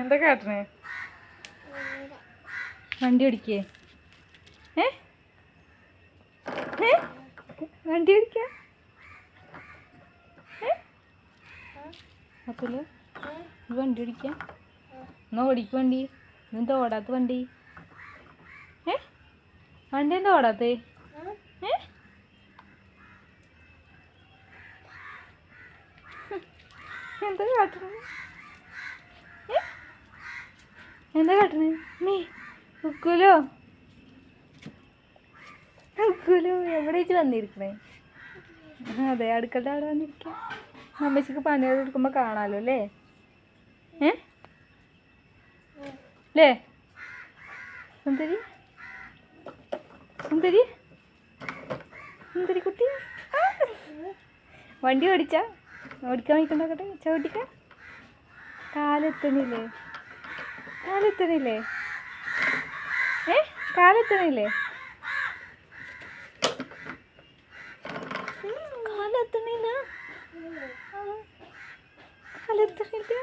എന്താ കാട്ടണേ? വണ്ടി ഓടിക്കേ. ഏ? വണ്ടി ഓടിക്ക? വണ്ടി ഓടിക്ക? എന്നാ ഓടിക്കും വണ്ടി. ഇതെന്താ ഓടാത്ത വണ്ടി? ഏ? വണ്ടി എന്താ ഓടാത്തേ? ഏ? എന്താ കാട്ടണേ? ഏ? എന്താ കാട്ടുന്നത് മീ ഉക്കുലോ? ഉക്കുലോ എവിടെ വെച്ച് വന്നിരിക്കണേ? അതെ അടുക്കളുടെ അവിടെ വന്നിരിക്കാം. അമ്മച്ചിക്ക് പണിയോട് എടുക്കുമ്പോൾ കാണാമല്ലോ അല്ലേ? ഏ? അല്ലേ? സുന്ദരി? സുന്ദരി? സുന്ദരി കുട്ടി? വണ്ടി ഓടിച്ചാ? ഓടിക്കാൻ വയ്ക്കണ്ടോക്കട്ടെ ചവിട്ടിക്ക കാലെത്തണില്ലേ കാലെത്തണില്ലേ? ഏ? കാലെത്തണില്ലേ? കാലെത്തണില്ല. കാലെത്തണില്ല.